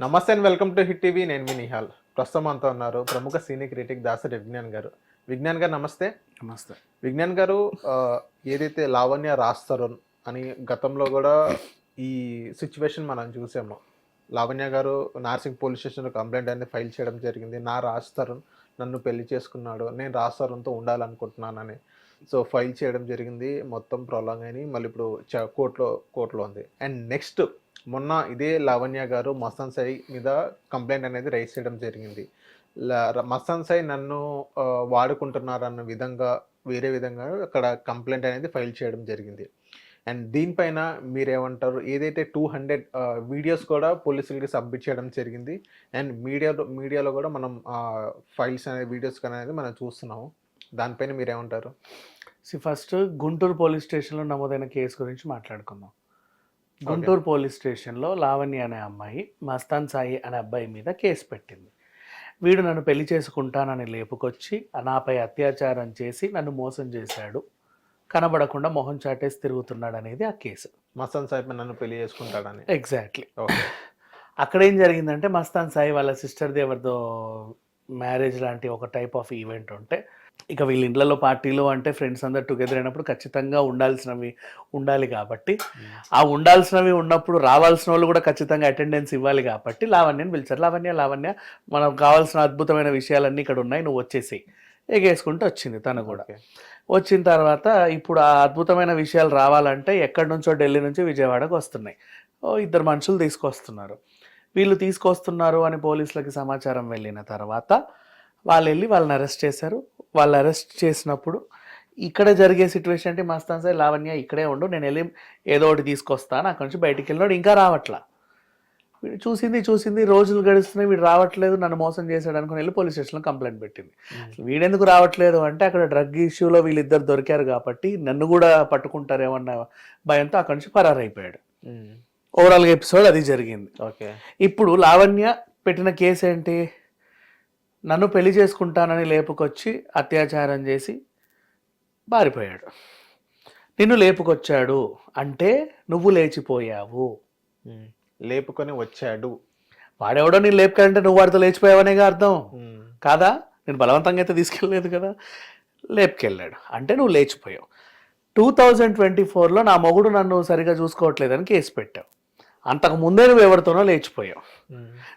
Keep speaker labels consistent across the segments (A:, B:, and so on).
A: నమస్తే and welcome to Hit TV. నేను మీ నిహాల్. ప్రస్తుతం అంతా ఉన్నారు ప్రముఖ సీనియర్ క్రిటిక్ దాసరి విజ్ఞాన్ గారు. విజ్ఞాన్ గారు నమస్తే.
B: నమస్తే.
A: విజ్ఞాన్ గారు ఏదైతే లావణ్య రాస్తారు అని గతంలో కూడా ఈ సిచ్యువేషన్ మనం చూసాము. లావణ్య గారు నార్సింగ్ పోలీస్ స్టేషన్లో కంప్లైంట్ అనేది ఫైల్ చేయడం జరిగింది. నా రాస్తారు నన్ను పెళ్ళి చేసుకున్నాడు. నేను రాస్తారంతో ఉండాలనుకుంటున్నానని. సో ఫైల్ చేయడం జరిగింది. మొత్తం ప్రొలాంగ్ అని మళ్ళీ ఇప్పుడు కోర్టులో కోర్టులో ఉంది. అండ్ నెక్స్ట్ మొన్న ఇదే లావణ్య గారు మస్తాన్ సాయి మీద కంప్లైంట్ అనేది రైజ్ చేయడం జరిగింది. మస్తాన్ సాయి నన్ను వాడుకుంటున్నారన్న విధంగా వేరే విధంగా అక్కడ కంప్లైంట్ అనేది ఫైల్ చేయడం జరిగింది. అండ్ దీనిపైన మీరేమంటారు? ఏదైతే టూ హండ్రెడ్ వీడియోస్ కూడా పోలీసులకి సబ్మిట్ చేయడం జరిగింది. అండ్ మీడియాలో మీడియాలో కూడా మనం ఫైల్స్ అనేది వీడియోస్ అనేది మనం చూస్తున్నాము. దానిపైన మీరేమంటారు?
B: సి ఫస్ట్ గుంటూరు పోలీస్ స్టేషన్లో నమోదైన కేసు గురించి మాట్లాడుకుందాం. గుంటూరు పోలీస్ స్టేషన్లో లావణ్య అనే అమ్మాయి మస్తాన్ సాయి అనే అబ్బాయి మీద కేసు పెట్టింది. వీడు నన్ను పెళ్ళి చేసుకుంటానని లేపుకొచ్చి నాపై అత్యాచారం చేసి నన్ను మోసం చేశాడు. కనబడకుండా మొహం చాటేసి తిరుగుతున్నాడు అనేది ఆ కేసు.
A: మస్తాన్ సాహిబ్ నన్ను పెళ్ళి చేసుకుంటాడని.
B: Exactly
A: okay.
B: అక్కడ ఏం జరిగిందంటే మస్తాన్ సాయి వాళ్ళ సిస్టర్ది ఎవరిదో మ్యారేజ్ లాంటి ఒక టైప్ ఆఫ్ ఈవెంట్ ఉంటే ఇక వీళ్ళ ఇండ్లలో పార్టీలు అంటే ఫ్రెండ్స్ అందరు టుగెదర్ అయినప్పుడు ఖచ్చితంగా ఉండాల్సినవి ఉండాలి కాబట్టి. ఆ ఉండాల్సినవి ఉన్నప్పుడు రావాల్సిన వాళ్ళు కూడా ఖచ్చితంగా అటెండెన్స్ ఇవ్వాలి కాబట్టి లావణ్యని పిలిచారు. లావణ్య లావణ్య మనకు కావాల్సిన అద్భుతమైన విషయాలన్నీ ఇక్కడ ఉన్నాయి నువ్వు వచ్చేసి ఎగేసుకుంటూ వచ్చింది తను కూడా. వచ్చిన తర్వాత ఇప్పుడు ఆ అద్భుతమైన విషయాలు రావాలంటే ఎక్కడి నుంచో ఢిల్లీ నుంచి విజయవాడకు వస్తున్నాయి. ఓ ఇద్దరు మనుషులు తీసుకొస్తున్నారు. వీళ్ళు తీసుకొస్తున్నారు అని పోలీసులకి సమాచారం వెళ్ళిన తర్వాత వాళ్ళు వెళ్ళి వాళ్ళని అరెస్ట్ చేశారు. వాళ్ళు అరెస్ట్ చేసినప్పుడు ఇక్కడ జరిగే సిచ్యువేషన్ అంటే మస్తాన్ సార్ లావణ్య ఇక్కడే ఉండు నేను వెళ్ళి ఏదో ఒకటి తీసుకొస్తాను అక్కడి నుంచి బయటికి వెళ్ళినాడు ఇంకా రావట్లా. వీడు చూసింది చూసింది రోజులు గడుస్తున్నాయి వీడు రావట్లేదు నన్ను మోసం చేశాడు అనుకుని వెళ్ళి పోలీస్ స్టేషన్లో కంప్లైంట్ పెట్టింది. వీడెందుకు రావట్లేదు అంటే అక్కడ డ్రగ్ ఇష్యూలో వీళ్ళిద్దరు దొరికారు కాబట్టి నన్ను కూడా పట్టుకుంటారేమన్న భయంతో అక్కడి నుంచి పరారైపోయాడు. ఓవరాల్గా ఎపిసోడ్ అది జరిగింది.
A: ఓకే.
B: ఇప్పుడు లావణ్య పెట్టిన కేసు ఏంటి నన్ను పెళ్ళి చేసుకుంటానని లేపుకొచ్చి అత్యాచారం చేసి పారిపోయాడు. నిన్ను లేపుకొచ్చాడు అంటే నువ్వు లేచిపోయావు.
A: లేపుకొని వచ్చాడు.
B: వాడెవడో నేను లేపుకంటే నువ్వు వాడితో లేచిపోయావనేగా అర్థం. కాదా? నేను బలవంతంగా అయితే తీసుకెళ్ళలేదు కదా. లేపుకెళ్ళాడు. అంటే నువ్వు లేచిపోయావు. టూ థౌజండ్ ట్వంటీ ఫోర్లో నా మొగుడు నన్ను సరిగా చూసుకోవట్లేదని కేసు పెట్టావు. అంతకు ముందే నువ్వు ఎవరితోనో లేచిపోయావు.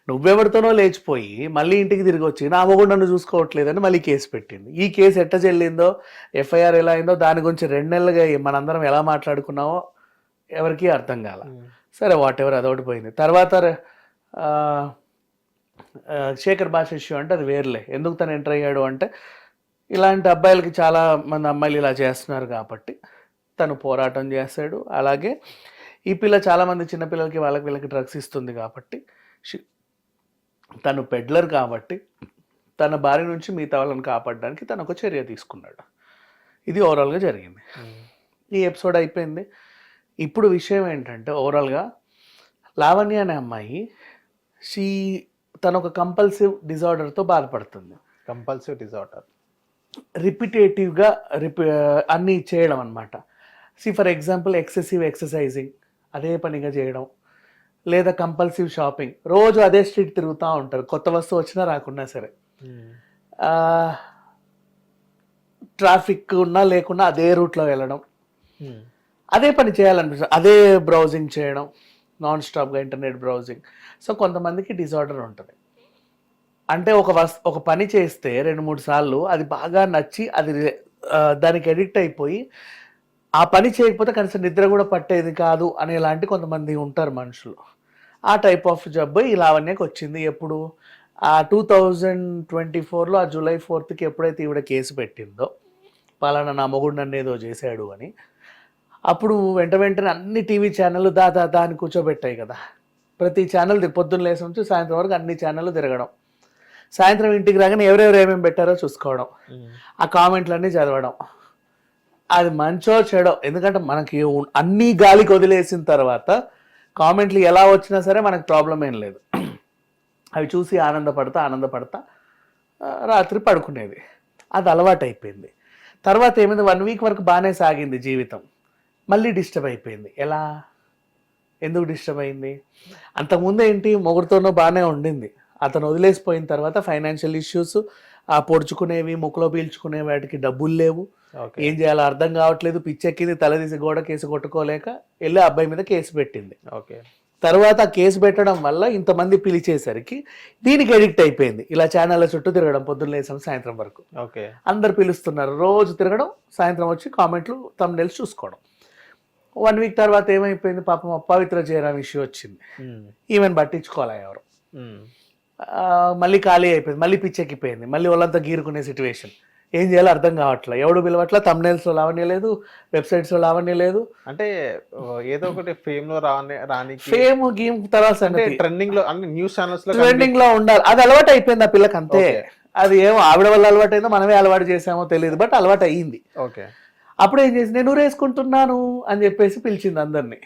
B: నువ్వెవరితోనో లేచిపోయి మళ్ళీ ఇంటికి తిరిగి వచ్చి నా మొగుడు నన్ను చూసుకోవట్లేదని మళ్ళీ కేసు పెట్టింది. ఈ కేసు ఎట్ట చెల్లిందో ఎఫ్ఐఆర్ ఎలా అయిందో దాని గురించి రెండు నెలలుగా మనందరం ఎలా మాట్లాడుకున్నామో ఎవరికీ అర్థం కాల. సరే వాట్ ఎవర్ అదొకటి పోయింది. తర్వాత శేఖర్ భాష ఇష్యూ అంటే అది వేర్లే. ఎందుకు తను ఎంటర్ అయ్యాడు అంటే ఇలాంటి అబ్బాయిలకి చాలా మంది అమ్మాయిలు ఇలా చేస్తున్నారు కాబట్టి తను పోరాటం చేస్తాడు. అలాగే ఈ పిల్ల చాలామంది చిన్నపిల్లలకి వాళ్ళకి వీళ్ళకి డ్రగ్స్ ఇస్తుంది కాబట్టి షి- తను పెడ్లర్ కాబట్టి తన భార్య నుంచి మిగతా వాళ్ళని కాపాడడానికి తను ఒక చర్య తీసుకున్నాడు. ఇది ఓవరాల్గా జరిగింది. ఈ ఎపిసోడ్ అయిపోయింది. ఇప్పుడు విషయం ఏంటంటే ఓవరాల్గా లావణ్య అనే అమ్మాయి షీ తను ఒక కంపల్సివ్ డిజార్డర్తో బాధపడుతుంది.
A: కంపల్సివ్ డిజార్డర్
B: రిపిటేటివ్గా రిపి అన్నీ చేయడం అనమాట see for example excessive exercising అదే పనిగా చేయడం. లేదా కంపల్సివ్ షాపింగ్ రోజు అదే స్ట్రీట్ తిరుగుతూ ఉంటారు. కొత్త వస్తువు వచ్చినా రాకున్నా సరే. ట్రాఫిక్ ఉన్నా లేకున్నా అదే రూట్లో వెళ్ళడం. అదే పని చేయాలనిపిస్తుంది. అదే బ్రౌజింగ్ చేయడం. నాన్ స్టాప్గా ఇంటర్నెట్ బ్రౌజింగ్ సో కొంతమందికి డిజార్డర్ ఉంటుంది. అంటే ఒక వస్ ఒక పని చేస్తే రెండు మూడు సార్లు అది బాగా నచ్చి అది దానికి ఎడిక్ట్ అయిపోయి ఆ పని చేయకపోతే కనీసం నిద్ర కూడా పట్టేది కాదు అనేలాంటి కొంతమంది ఉంటారు మనుషులు. ఆ టైప్ ఆఫ్ జబ్బు ఈ లావణ్యకి వచ్చింది. ఎప్పుడు? ఆ టూ థౌజండ్ ట్వంటీ ఫోర్లో ఆ జూలై ఫోర్త్కి ఎప్పుడైతే ఈవిడ కేసు పెట్టిందో పలానా నా మొగుడు నన్ను ఏదో చేశాడు అని అప్పుడు వెంట వెంటనే అన్ని టీవీ ఛానళ్ళు దా దా దా అని కూర్చోబెట్టాయి కదా. ప్రతి ఛానల్ పొద్దున్న లేసి నుంచి సాయంత్రం వరకు అన్ని ఛానళ్ళు తిరగడం. సాయంత్రం ఇంటికి రాగానే ఎవరెవరు ఏమేమి పెట్టారో చూసుకోవడం. ఆ కామెంట్లన్నీ చదవడం. అది మంచో చెడో ఎందుకంటే మనకి అన్ని గాలికి వదిలేసిన తర్వాత కామెంట్లు ఎలా వచ్చినా సరే మనకు ప్రాబ్లం ఏం లేదు. అవి చూసి ఆనందపడతా ఆనందపడతా రాత్రి పడుకునేది. అది అలవాటు అయిపోయింది. తర్వాత ఏమైంది? వన్ వీక్ వరకు బాగానే సాగింది జీవితం. మళ్ళీ డిస్టర్బ్ అయిపోయింది. ఎలా? ఎందుకు డిస్టర్బ్ అయింది? అంతకుముందు ఏంటి? మొగుడుతోనో బాగానే ఉండింది. అతను వదిలేసిపోయిన తర్వాత ఫైనాన్షియల్ ఇష్యూస్ ఆ పొడుచుకునేవి ముక్కులో పీల్చుకునే వాటికి డబ్బులు లేవు. ఏం చేయాలో అర్థం కావట్లేదు. పిచ్చెక్కింది తలదీసి గోడ కేసు కొట్టుకోలేక వెళ్ళి అబ్బాయి మీద కేసు పెట్టింది.
A: ఓకే.
B: తర్వాత ఆ కేసు పెట్టడం వల్ల ఇంతమంది పిలిచేసరికి దీనికి ఎడిక్ట్ అయిపోయింది. ఇలా ఛానళ్ళ చుట్టూ తిరగడం పొద్దున్న లేసాం సాయంత్రం వరకు.
A: ఓకే.
B: అందరు పిలుస్తున్నారు. రోజు తిరగడం సాయంత్రం వచ్చి కామెంట్లు తమ్నెల్స్ చూసుకోవడం. వన్ వీక్ తర్వాత ఏమైపోయింది? పాపం అపవిత్ర జయరాం ఇష్యూ వచ్చింది.
A: ఉమ్,
B: ఈవెన్ పట్టించుకోలే ఎవరు? ఆ, మళ్ళీ ఖాళీ అయిపోయింది మళ్ళీ పిచ్చెక్కిపోయింది మళ్ళీ వాళ్ళంతా గీరుకునే సిచ్యువేషన్ ఏం చేయాలో అర్థం కావట్లే. ఎవడు పిలవట్లా తమ్నెల్స్లో లావణ్య లేదు వెబ్సైట్స్లో లావణ్య లేదు.
A: అంటే ఏదో ఒకటి ఫేమ్లో రాని రానికి
B: ఫేమ్ గేమ్ తర్వాత
A: అంటే ట్రెండింగ్లో అన్ని న్యూస్
B: ఛానల్స్లో ట్రెండింగ్లో ఉండాలి. అది అలవాటు అయిపోయింది ఆ పిల్లకి అంతే. అది ఏమో ఆవిడ వల్ల అలవాటు అయిందో మనమే అలవాటు చేసామో తెలియదు బట్ అలవాటు అయ్యింది.
A: ఓకే.
B: అప్పుడు ఏం చేసి నేను ఊరేసుకుంటున్నాను అని చెప్పేసి పిలిచింది అందరినీ.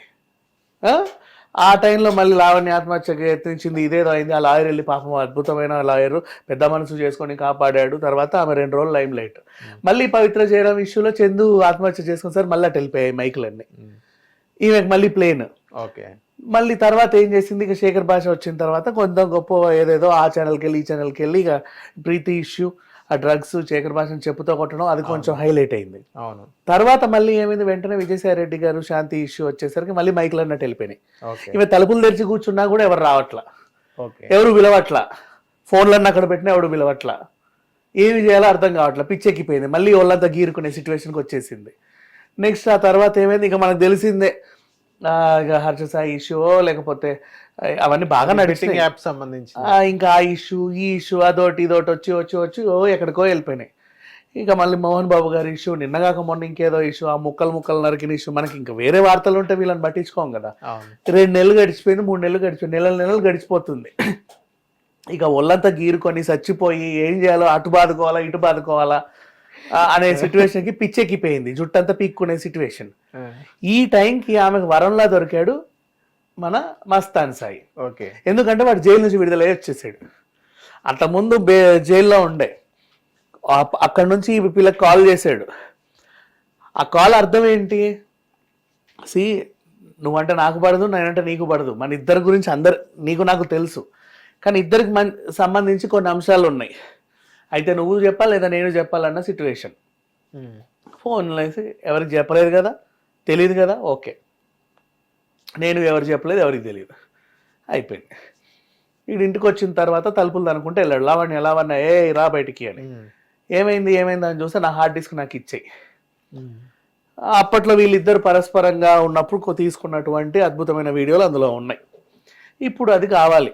B: ఆ? టైంలో మళ్ళీ లావణ్య ఆత్మహత్యకి యత్నించింది ఇదేదో అయింది. ఆ లాయర్ వెళ్ళి పాపం అద్భుతమైన లాయర్ పెద్ద మనసు చేసుకొని కాపాడాడు. తర్వాత ఆమె రెండు రోజులు లైమ్ లైట్. మళ్ళీ పవిత్ర చేయడం ఇష్యూలో చందు ఆత్మహత్య చేసుకుని సార్ మళ్ళీ అటు వెళ్ళిపోయాయి మైకులన్నీ. ఈమెకి మళ్ళీ ప్లేన్.
A: ఓకే.
B: మళ్ళీ తర్వాత ఏం చేసింది? ఇక శేఖర్ భాష వచ్చిన తర్వాత కొంత గొప్ప ఏదేదో ఆ ఛానల్కి వెళ్ళి ఈ ఛానల్కి వెళ్ళి ఇక ప్రీతి ఇష్యూ. ఆ డ్రగ్స్ శేఖర్ భాషను చెప్పుతో కొట్టడం అది కొంచెం హైలైట్ అయింది.
A: అవును.
B: తర్వాత మళ్ళీ ఏమైంది? వెంటనే విజయసాయి రెడ్డి గారు శాంతి ఇష్యూ వచ్చేసరికి మళ్ళీ మైకులు అన్నట్టు వెళ్ళిపోయినాయి. ఇవి తలుపులు తెరిచి కూర్చున్నా కూడా ఎవరు రావట్లా? ఎవరు పిలవట్లా? ఫోన్లన్నీ అక్కడ పెట్టినా ఎవడు పిలవట్లా? ఏమి చేయాలో అర్థం కావట్లా? పిచ్చెక్కిపోయింది మళ్ళీ వాళ్ళంతా గీరుకునే సిచ్యువేషన్కి వచ్చేసింది. నెక్స్ట్ ఆ తర్వాత ఏమైంది? ఇక మనకు తెలిసిందే. హర్ష సాయి ఇష్యూ లేకపోతే అవన్నీ బాగా నడిచినాయి
A: యాప్ సంబంధించి
B: ఇంకా ఆ ఇష్యూ ఈ ఇష్యూ అదోటి ఇదోటి వచ్చి వచ్చి వచ్చి ఓ ఎక్కడికో వెళ్ళిపోయినాయి. ఇక మళ్ళీ మోహన్ బాబు గారి ఇష్యూ నిన్నగాక మొన్న ఇంకేదో ఇష్యూ ఆ ముక్కలు ముక్కలు నరికిన ఇష్యూ మనకి ఇంకా వేరే వార్తలు ఉంటే వీళ్ళని పట్టించుకోం కదా. రెండు నెలలు గడిచిపోయింది మూడు నెలలు గడిచిపోయింది నెలలు నెలలు గడిచిపోతుంది. ఇక ఒళ్ళంతా గీరుకొని చచ్చిపోయి ఏం చేయాలో అటు బాదుకోవాలా ఇటు బాదుకోవాలా అనే సిచ్యువేషన్కి పిచ్చెక్కిపోయింది. జుట్టంతా పీక్కునే సిచ్యువేషన్ ఈ టైంకి ఆమెకు వరంలా దొరికాడు మన మస్తాన్ సాయి.
A: ఓకే.
B: ఎందుకంటే వాడు జైలు నుంచి విడుదలై వచ్చేసాడు. అంతకుముందు బే జైల్లో ఉండే. అక్కడ నుంచి పిల్లకి కాల్ చేశాడు. ఆ కాల్ అర్థం ఏంటి? సి నువ్వంటే నాకు పడదు నేనంటే నీకు పడదు. మన ఇద్దరి గురించి అందరు నీకు నాకు తెలుసు. కానీ ఇద్దరికి మన్ సంబంధించి కొన్ని అంశాలు ఉన్నాయి అయితే నువ్వు చెప్పాలి లేదా నేను చెప్పాలన్న సిచ్యువేషన్ ఫోన్ వేసి ఎవరికి చెప్పలేదు కదా? తెలియదు కదా? ఓకే. నేను ఎవరు చెప్పలేదు ఎవరికి తెలియదు అయిపోయింది. వీడు ఇంటికి వచ్చిన తర్వాత తలుపులు అనుకుంటే వెళ్ళాడు. లావణ్య లావణ్య ఏ రా బయటికి అని.
A: ఉమ్,
B: ఏమైంది ఏమైంది అని చూస్తే నా హార్డ్ డిస్క్ నాకు ఇచ్చేయి.
A: ఉమ్,
B: అప్పట్లో వీళ్ళిద్దరు పరస్పరంగా ఉన్నప్పుడు తీసుకున్నటువంటి అద్భుతమైన వీడియోలు అందులో ఉన్నాయి. ఇప్పుడు అది కావాలి.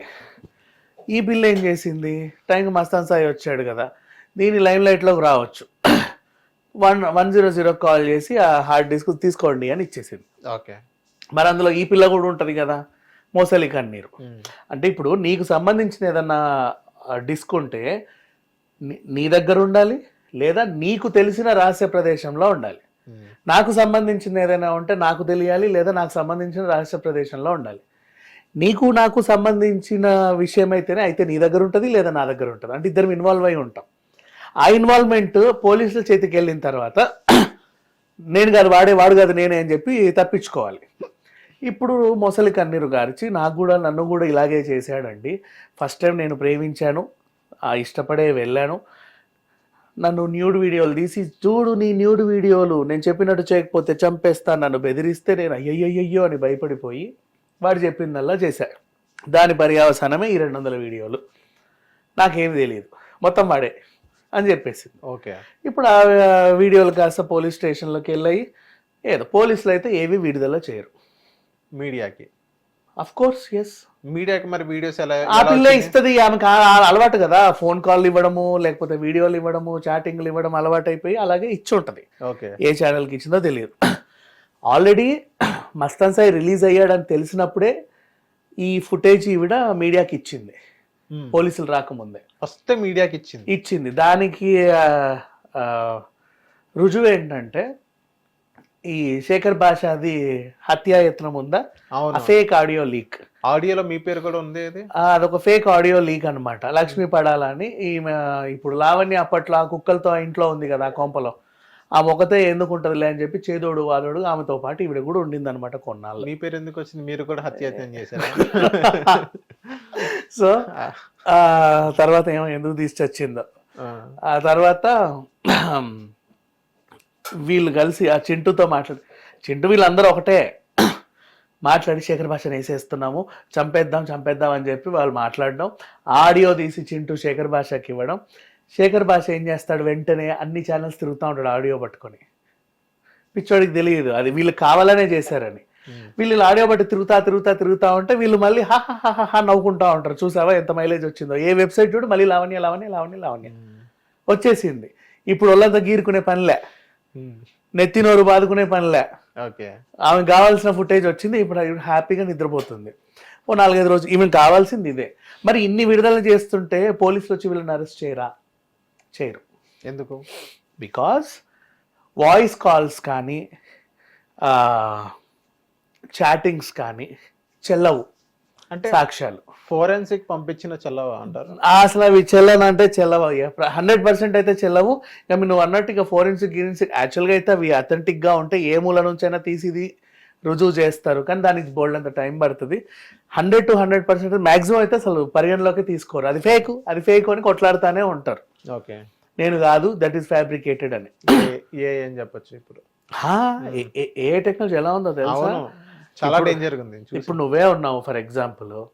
B: ఈ బిల్ ఏం చేసింది? టైంకి మస్తాన్ సాయి వచ్చాడు కదా. దీని లైమ్ లైట్లోకి రావచ్చు. One one zero zero call చేసి ఆ హార్డ్ డిస్క్ తీసుకోండి అని ఇచ్చేసింది.
A: ఓకే.
B: మరి అందులో ఈ పిల్ల కూడా ఉంటుంది కదా మోసలి కన్నీరు. అంటే ఇప్పుడు నీకు సంబంధించిన ఏదన్నా డిస్క్ ఉంటే నీ- దగ్గర ఉండాలి లేదా నీకు తెలిసిన రహస్య ప్రదేశంలో ఉండాలి. నాకు సంబంధించిన ఏదైనా ఉంటే నాకు తెలియాలి లేదా నాకు సంబంధించిన రహస్య ప్రదేశంలో ఉండాలి. నీకు నాకు సంబంధించిన విషయం అయితేనే అయితే నీ దగ్గర ఉంటుంది లేదా నా దగ్గర ఉంటుంది. అంటే ఇద్దరం ఇన్వాల్వ్ అయి ఉంటాం. ఆ ఇన్వాల్వ్మెంట్ పోలీసుల చేతికి వెళ్ళిన తర్వాత నేను కాదు వాడే వాడు కాదు నేనే అని చెప్పి తప్పించుకోవాలి. ఇప్పుడు మొసలి కన్నీరు గారిచి నాకు కూడా నన్ను కూడా ఇలాగే చేశాడండి. ఫస్ట్ టైం నేను ప్రేమించాను ఆ ఇష్టపడే వెళ్ళాను. నన్ను న్యూడ్ వీడియోలు తీసి చూడు నీ న్యూడ్ వీడియోలు నేను చెప్పినట్టు చేయకపోతే చంపేస్తాను నన్ను బెదిరిస్తే నేను అయ్యయ్యయ్యో అని భయపడిపోయి వాడు చెప్పిందల్లా చేశాడు. దాని పర్యావసానమే ఈ రెండు వందల వీడియోలు. నాకేం తెలియదు మొత్తం వాడే అని చెప్పేసింది.
A: ఓకే.
B: ఇప్పుడు ఆ వీడియోలు కాస్త పోలీస్ స్టేషన్లోకి వెళ్ళాయి ఏదో పోలీసులు అయితే ఏవి విడుదల చేయరు.
A: మీడియాకి.
B: అఫ్ కోర్స్ ఎస్
A: మీడియాకి మరి వీడియోస్ ఎలా
B: ఆ పిల్ల? ఇస్తుంది ఆమెకు అలవాటు కదా. ఫోన్ కాల్ ఇవ్వడము లేకపోతే వీడియోలు ఇవ్వడము చాటింగ్లు ఇవ్వడం అలవాటు అయిపోయి అలాగే ఇచ్చి ఉంటుంది
A: ఓకే.
B: ఏ ఛానల్కి ఇచ్చిందో తెలియదు ఆల్రెడీ మస్తాన్ సాయి రిలీజ్ అయ్యాడని తెలిసినప్పుడే ఈ ఫుటేజ్ ఈవిడ మీడియాకి ఇచ్చింది. పోలీసులు రాకముందే.
A: ఫస్ట్ మీడియాకి ఇచ్చింది.
B: ఇచ్చింది. దానికి రుజువు ఏంటంటే ఈ శేఖర్ భాషది హత్యాయత్నం ఉందా? ఫేక్ ఆడియో లీక్
A: ఆడియోలో మీ పేరు కూడా ఉంది అది
B: అదొక ఫేక్ ఆడియో లీక్ అన్నమాట. లక్ష్మీ పడాలని ఈమె ఇప్పుడు లావణ్య అప్పట్లో ఆ కుక్కలతో ఇంట్లో ఉంది కదా ఆ కొంపలో. ఆ మొక్కతే ఎందుకు ఉంటుందిలే అని చెప్పి చేదోడు వాదోడు ఆమెతో పాటు ఈవిడ కూడా ఉండింది అనమాట కొన్నాళ్ళు.
A: మీ పేరు ఎందుకు వచ్చింది? మీరు కూడా హత్యాయత్నం చేశారు?
B: సో ఆ తర్వాత ఏమో ఎందుకు తీసుకొచ్చిందో ఆ తర్వాత వీళ్ళు కలిసి ఆ చింటూతో మాట్లాడి చింటూ వీళ్ళందరూ ఒకటే. మాట్లాడి శేఖర్ భాషను వేసేస్తున్నాము చంపేద్దాం చంపేద్దాం అని చెప్పి వాళ్ళు మాట్లాడడం ఆడియో తీసి చింటూ శేఖర్ భాషకి ఇవ్వడం శేఖర్ భాష ఏం చేస్తాడు వెంటనే అన్ని ఛానల్స్ తిరుగుతూ ఉంటాడు ఆడియో పట్టుకొని. పిచ్చోడికి తెలియదు అది వీళ్ళు కావాలనే చేశారని. వీళ్ళు ఇలా ఆడియో బట్టి తిరుగుతా తిరుగుతా తిరుగుతా ఉంటే వీళ్ళు మళ్ళీ హా హా నవ్వుకుంటా ఉంటారు. చూసావా ఎంత మైలేజ్ వచ్చిందో? ఏ వెబ్సైట్ చూడు మళ్ళీ లావణ్య లావణ్య లావణ్య లావణ్య. వచ్చేసింది. ఇప్పుడు వాళ్ళంతా గీరుకునే పనిలే. నెత్తినోరు బాదుకునే పనిలే.
A: ఓకే.
B: ఆమె కావాల్సిన ఫుటేజ్ వచ్చింది ఇప్పుడు హ్యాపీగా నిద్రపోతుంది. ఓ నాలుగైదు రోజులు ఈమె కావాల్సింది ఇదే. మరి ఇన్ని విడుదల చేస్తుంటే పోలీసులు వచ్చి వీళ్ళని అరెస్ట్ చేయరా? చేయరు.
A: ఎందుకు?
B: బికాస్ వాయిస్ కాల్స్ కానీ చాటింగ్స్ కానీ చెల్లవు
A: అంటే
B: సాక్ష్యాలు.
A: ఫోరెన్సిక్ పంపించిన చల్లవా అంటారు?
B: అసలు అవి చెల్లను అంటే చెల్లవు. హండ్రెడ్ పర్సెంట్ అయితే చెల్లవు. ఇక నువ్వు అన్నట్టు ఇక ఫోరెన్సిక్ గిరెన్సిక్ యాక్చువల్గా అయితే అవి అథెంటిక్గా ఉంటే ఏ మూల నుంచైనా తీసి ఇది రుజువు చేస్తారు. కానీ దానికి బోల్డ్ అంత టైం పడుతుంది. Hundred to hundred percent maximum అయితే అసలు పరిగణలోకి తీసుకోరు. అది ఫేక్ అది ఫేక్ అని కొట్లాడుతానే ఉంటారు.
A: ఓకే.
B: నేను కాదు దట్ ఈస్ ఫ్యాబ్రికేటెడ్ అని.
A: ఏ- ఏ అని చెప్పొచ్చు ఇప్పుడు.
B: ఏ- టెక్నాలజీ ఎలా ఉందో తెలుసా?
A: చాలా డేంజర్ ఉంది.
B: ఇప్పుడు నువ్వే ఉన్నావు ఫర్ ఎగ్జాంపుల్.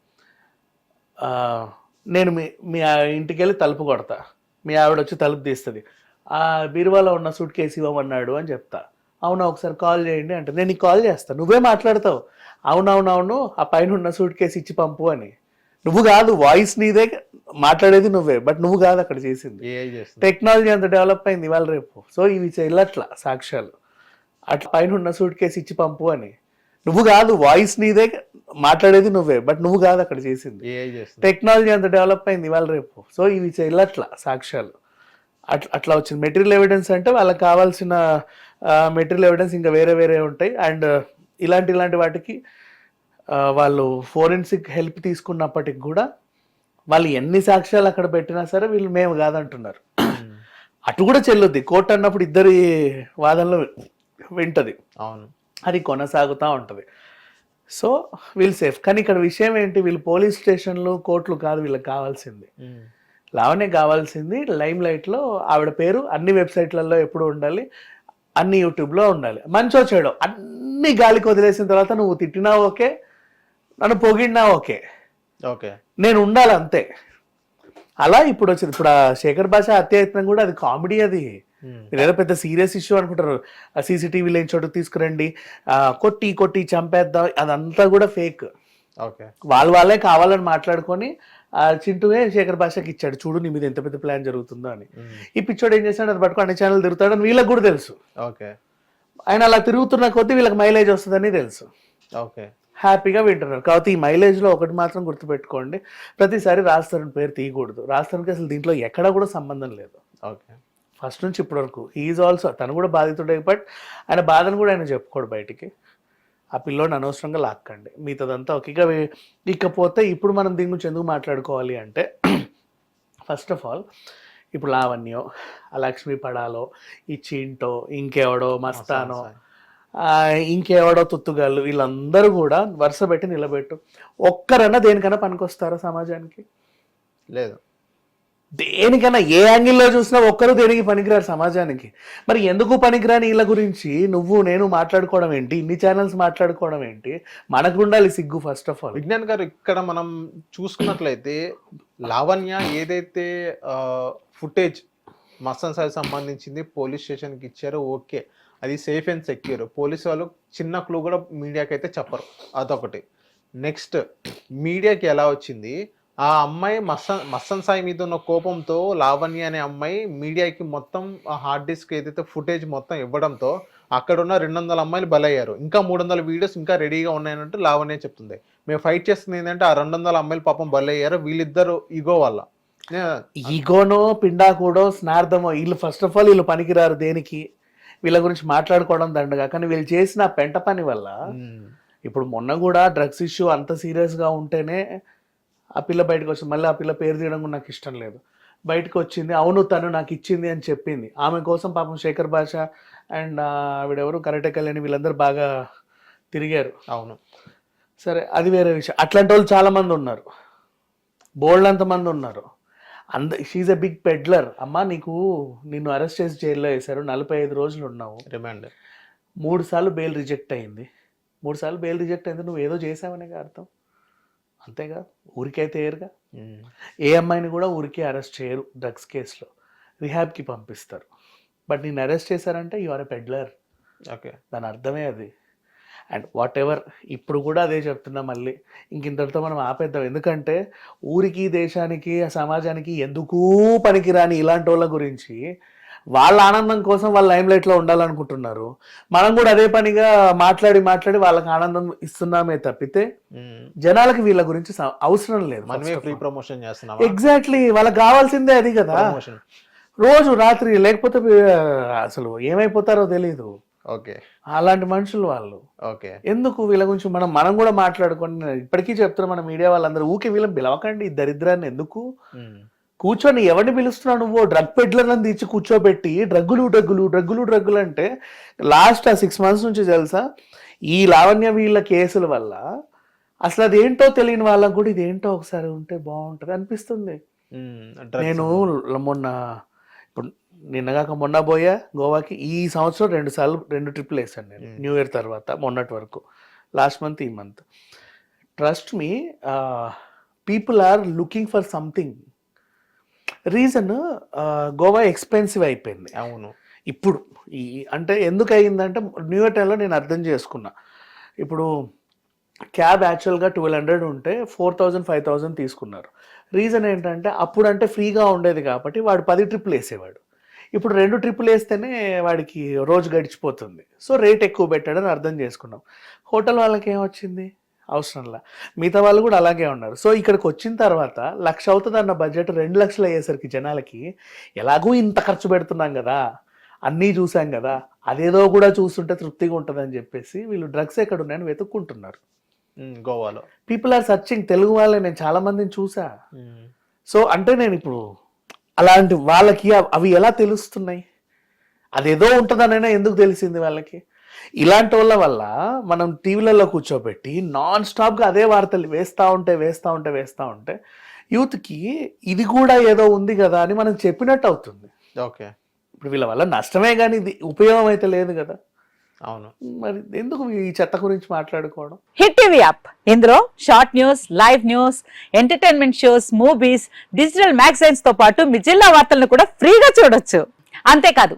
B: నేను మీ మీ ఇంటికి వెళ్ళి తలుపు కొడతా. మీ ఆవిడ వచ్చి తలుపు తీస్తుంది. ఆ బీరువాలో ఉన్న సూట్ కేసు ఇవ్వమన్నాడు అని చెప్తా. అవునా ఒకసారి కాల్ చేయండి అంటే. నేను నీకు కాల్ చేస్తా. నువ్వే మాట్లాడతావు. అవునవునవును ఆ పైన ఉన్న సూట్ కేసు ఇచ్చి పంపు అని. నువ్వు కాదు వాయిస్ నీదే మాట్లాడేది నువ్వే బట్ నువ్వు కాదు అక్కడ చేసింది. టెక్నాలజీ అంత డెవలప్ అయింది ఇవాళ రేపు. సో ఇవి చెల్లట్లా సాక్ష్యాలు. అట్లా పైన ఉన్న సూట్ కేసు ఇచ్చి పంపు అని. నువ్వు కాదు వాయిస్ నీదే మాట్లాడేది నువ్వే బట్ నువ్వు కాదు అక్కడ చేసింది. టెక్నాలజీ అంత డెవలప్ అయింది ఇవాళ రేపు. సో ఇవి చెల్లట్లా సాక్ష్యాలు. అట్లా అట్లా వచ్చింది. మెటీరియల్ ఎవిడెన్స్ అంటే వాళ్ళకి కావాల్సిన మెటీరియల్ ఎవిడెన్స్ ఇంకా వేరే వేరే ఉంటాయి. అండ్ ఇలాంటి ఇలాంటి వాటికి వాళ్ళు ఫోరెన్సిక్ హెల్ప్ తీసుకున్నప్పటికి కూడా వాళ్ళు ఎన్ని సాక్ష్యాలు అక్కడ పెట్టినా సరే వీళ్ళు మేము కాదంటున్నారు. అటు కూడా చెల్లుద్ది. కోర్టు అన్నప్పుడు ఇద్దరి వాదనలు వింటది.
A: అవును.
B: అది కొనసాగుతూ ఉంటుంది. సో వీళ్ళు సేఫ్ కానీ ఇక్కడ విషయం ఏంటి? వీళ్ళు పోలీస్ స్టేషన్లు కోర్టులు కాదు వీళ్ళకి కావాల్సింది. లావణ్య కావాల్సింది లైమ్ లైట్లో ఆవిడ పేరు అన్ని వెబ్సైట్లలో ఎప్పుడు ఉండాలి అన్ని యూట్యూబ్లో ఉండాలి. మంచో చెడో అన్ని గాలికి వదిలేసిన తర్వాత నువ్వు తిట్టినా ఓకే నన్ను పొగిడినా ఓకే.
A: ఓకే.
B: నేను ఉండాలి అంతే. అలా ఇప్పుడు వచ్చింది. ఇప్పుడు ఆ శేఖర్ భాష అత్యయత్నం కూడా అది కామెడీ అది. మీరు ఏదో పెద్ద సీరియస్ ఇష్యూ అనుకుంటారు. సీసీటీవీ లేని చోటు తీసుకురండి కొట్టి కొట్టి చంపేద్దాం అదంతా కూడా ఫేక్.
A: ఓకే.
B: వాళ్ళు వాళ్ళే కావాలని మాట్లాడుకొని ఆ చింటూనే శేఖర్ భాషకి ఇచ్చాడు. చూడు నీ మీద ఎంత పెద్ద ప్లాన్ జరుగుతుందో అని. ఈ పిచ్చోడు ఏం చేశాడు? అది పట్టుకొని అన్ని ఛానల్ తిరుగుతాడని వీళ్ళకి కూడా తెలుసు.
A: ఓకే.
B: ఆయన అలా తిరుగుతున్న కొద్దీ వీళ్ళకి మైలేజ్ వస్తుందని తెలుసు.
A: ఓకే.
B: హ్యాపీగా వింటున్నారు. కాబట్టి ఈ మైలేజ్లో ఒకటి మాత్రం గుర్తుపెట్టుకోండి. ప్రతిసారి రాజస్థాన్ పేరు తీయకూడదు. రాజస్థాన్కి అసలు దీంట్లో ఎక్కడా కూడా సంబంధం లేదు.
A: ఓకే.
B: ఫస్ట్ నుంచి ఇప్పటి వరకు ఈజ్ ఆల్సో తను కూడా బాధితుడే బట్ ఆయన బాధను కూడా ఆయన చెప్పుకోడు బయటికి. ఆ పిల్లోని అనవసరంగా లాక్కండి. మిగతాదంతా ఒక ఇక ఇకపోతే ఇప్పుడు మనం దీని గురించి ఎందుకు మాట్లాడుకోవాలి అంటే ఫస్ట్ ఆఫ్ ఆల్ ఇప్పుడు లావణ్యో ఆ లక్ష్మీ పడాలో ఈ చీంటో ఇంకెవడో మస్తానో ఇంకెవడో తుత్తుగాళ్ళు వీళ్ళందరూ కూడా వరుస పెట్టి నిలబెట్టు. ఒక్కరన్నా దేనికన్నా పనికొస్తారా సమాజానికి?
A: లేదు.
B: దేనికన్నా ఏ యాంగిల్లో చూసినా ఒక్కరు దేనికి పనికిరారు సమాజానికి? మరి ఎందుకు పనికిరాని వీళ్ళ గురించి నువ్వు నేను మాట్లాడుకోవడం ఏంటి? ఇన్ని ఛానల్స్ మాట్లాడుకోవడం ఏంటి? మనకు ఉండాలి సిగ్గు ఫస్ట్ ఆఫ్ ఆల్
A: విజ్ఞాన్ గారు ఇక్కడ మనం చూసుకున్నట్లయితే లావణ్య ఏదైతే ఫుటేజ్ మసన్ సార్ సంబంధించింది పోలీస్ స్టేషన్కి ఇచ్చారో ఓకే. అది సేఫ్ అండ్ సెక్యూర్ పోలీస్ వాళ్ళు చిన్న క్లూ కూడా మీడియాకి అయితే చెప్పరు. అదొకటి. నెక్స్ట్ మీడియాకి ఎలా వచ్చింది? ఆ అమ్మాయి మస్సన్ మస్సన్ సాయి మీద ఉన్న కోపంతో లావణ్య అనే అమ్మాయి మీడియాకి మొత్తం ఆ హార్డ్ డిస్క్ ఏదైతే ఫుటేజ్ మొత్తం ఇవ్వడంతో అక్కడ ఉన్న రెండు వందల అమ్మాయిలు బలయ్యారు. ఇంకా మూడు వందల వీడియోస్ ఇంకా రెడీగా ఉన్నాయన్నట్టు లావణ్య చెప్తుంది. మేము ఫైట్ చేస్తుంది ఏంటంటే ఆ రెండు వందల అమ్మాయిలు పాపం బలయ్యారు. వీళ్ళిద్దరు ఈగో వల్ల.
B: ఈగోనో పిండాకూడో స్నార్థమో వీళ్ళు ఫస్ట్ ఆఫ్ ఆల్ వీళ్ళు పనికిరారు దేనికి? వీళ్ళ గురించి మాట్లాడుకోవడం దండగా. కానీ వీళ్ళు చేసిన పెంట పని వల్ల. ఇప్పుడు మొన్న కూడా డ్రగ్స్ ఇష్యూ అంత సీరియస్గా ఉంటేనే ఆ పిల్ల బయటకు వచ్చింది మళ్ళీ ఆ పిల్ల పేరు తీయడం కూడా నాకు ఇష్టం లేదు. బయటకు వచ్చింది అవును తను నాకు ఇచ్చింది అని చెప్పింది. ఆమె కోసం పాపం శేఖర్ భాష అండ్ ఆవిడెవరు కరెక్టే కళ్యాణి వీళ్ళందరూ బాగా తిరిగారు.
A: అవును.
B: సరే అది వేరే విషయం. అట్లాంటి వాళ్ళు చాలా మంది ఉన్నారు. బోల్డ్ అంత మంది ఉన్నారు. అంద షీజ్ ఎ బిగ్ పెడ్లర్ అమ్మా నీకు నిన్ను అరెస్ట్ చేసి జైల్లో వేశారు. నలభై ఐదు రోజులు ఉన్నావు.
A: రిమాండ్
B: మూడు సార్లు బెయిల్ రిజెక్ట్ అయింది. మూడు సార్లు బెయిల్ రిజెక్ట్ అయింది. నువ్వు ఏదో చేసావనే అర్థం. అంతేగా? ఊరికైతే ఏరుగా? ఏ అమ్మాయిని కూడా ఊరికే అరెస్ట్ చేయరు డ్రగ్స్ కేసులో. రిహాబ్కి పంపిస్తారు. బట్ నేను అరెస్ట్ చేశారంటే you are a peddler.
A: Okay.
B: దాని అర్థమే అది. అండ్ వాట్ ఎవర్ ఇప్పుడు కూడా అదే చెప్తున్నా మళ్ళీ. ఇంకింతటితో మనం ఆపేద్దాం. ఎందుకంటే ఊరికి దేశానికి ఆ సమాజానికి ఎందుకు పనికిరాని ఇలాంటి వాళ్ళ గురించి వాళ్ళ ఆనందం కోసం వాళ్ళ లైమ్ లైట్లో ఉండాలనుకుంటున్నారు. మనం కూడా అదే పనిగా మాట్లాడి మాట్లాడి వాళ్ళకి ఆనందం ఇస్తున్నామే తప్పితే జనాలకి వీళ్ళ గురించి అవసరం లేదు
A: మనమే ఫ్రీ ప్రమోషన్ చేస్తున్నాం
B: ఎగ్జాక్ట్లీ వాళ్ళకి కావాల్సిందే అది కదా. రోజు రాత్రి లేకపోతే అసలు ఏమైపోతారో తెలియదు
A: ఓకే.
B: అలాంటి మనుషులు వాళ్ళు.
A: ఓకే.
B: ఎందుకు వీళ్ళ గురించి మనం మనం కూడా మాట్లాడుకొని ఇప్పటికీ చెప్తున్నా మన మీడియా వాళ్ళందరూ ఊకే వీళ్ళని పిలవకండి దరిద్రాన్ని ఎందుకు? కూర్చొని ఎవరిని పిలుస్తున్నావు నువ్వు? డ్రగ్ పెడ్లర్లను తీర్చి కూర్చోబెట్టి డ్రగ్గులు డ్రగ్గులు డ్రగ్గులు డ్రగ్గులు అంటే లాస్ట్ ఆ సిక్స్ మంత్స్ నుంచి తెలుసా? ఈ లావణ్య వీళ్ళ కేసుల వల్ల అసలు అదేంటో తెలియని వాళ్ళకు కూడా ఇదేంటో ఒకసారి ఉంటే బాగుంటుంది అనిపిస్తుంది. నేను మొన్న ఇప్పుడు నిన్నగాక మొన్న పోయా గోవాకి. ఈ సంవత్సరం రెండు సార్లు రెండు ట్రిప్లు వేసాను నేను. న్యూ ఇయర్ తర్వాత మొన్నటి వరకు. లాస్ట్ మంత్ ఈ month. Trust me people are looking for something. Reason Goa expensive అయిపోయింది.
A: అవును.
B: ఇప్పుడు ఈ అంటే ఎందుకు అయ్యిందంటే న్యూ ఇయర్ టైంలో నేను అర్థం చేసుకున్నా. ఇప్పుడు క్యాబ్ యాక్చువల్గా ట్వెల్వ్ హండ్రెడ్ ఉంటే ఫోర్ థౌజండ్ ఫైవ్ థౌజండ్ తీసుకున్నారు. రీజన్ ఏంటంటే అప్పుడు అంటే ఫ్రీగా ఉండేది కాబట్టి వాడు పది ట్రిప్పులు వేసేవాడు. ఇప్పుడు రెండు ట్రిప్పులు వేస్తేనే వాడికి రోజు గడిచిపోతుంది. సో రేట్ ఎక్కువ పెట్టాడని అర్థం చేసుకున్నాం. హోటల్ వాళ్ళకి ఏమొచ్చింది అవసరంలా. మిగతా వాళ్ళు కూడా అలాగే ఉన్నారు. సో ఇక్కడికి వచ్చిన తర్వాత లక్ష అవుతుంది అన్న బడ్జెట్ రెండు లక్షలు అయ్యేసరికి జనాలకి ఎలాగూ ఇంత ఖర్చు పెడుతున్నాం కదా అన్నీ చూసాం కదా అదేదో కూడా చూస్తుంటే తృప్తిగా ఉంటుందని చెప్పేసి వీళ్ళు డ్రగ్స్ ఎక్కడ ఉన్నాయని వెతుక్కుంటున్నారు.
A: గోవాలో.
B: పీపుల్ ఆర్ సర్చింగ్ తెలుగు వాళ్ళే నేను చాలా మందిని చూసా. సో అంటే నేను ఇప్పుడు అలాంటి వాళ్ళకి అవ్- అవి ఎలా తెలుస్తున్నాయి? అదేదో ఉంటుందనైనా ఎందుకు తెలిసింది వాళ్ళకి? ఇలాంటి వాళ్ళ వల్ల మనం టీవీలలో కూర్చోబెట్టి నాన్ స్టాప్గా అదే వార్తలు వేస్తూ ఉంటే వేస్తూ ఉంటే వేస్తూ ఉంటే యూత్కి ఇది కూడా ఏదో ఉంది కదా అని మనం చెప్పినట్టు అవుతుంది.
A: ఓకే.
B: ఇప్పుడు వీళ్ళ వల్ల నష్టమే కానీ ఇది ఉపయోగం అయితే లేదు కదా.
A: అవును.
B: మరి ఎందుకు ఈ చెత్త గురించి మాట్లాడుకోవడం?
C: Hit TV app. ఇందులో short news live news entertainment shows movies digital మ్యాగజైన్స్తో పాటు మీ జిల్లా వార్తలను కూడా ఫ్రీగా చూడొచ్చు. అంతేకాదు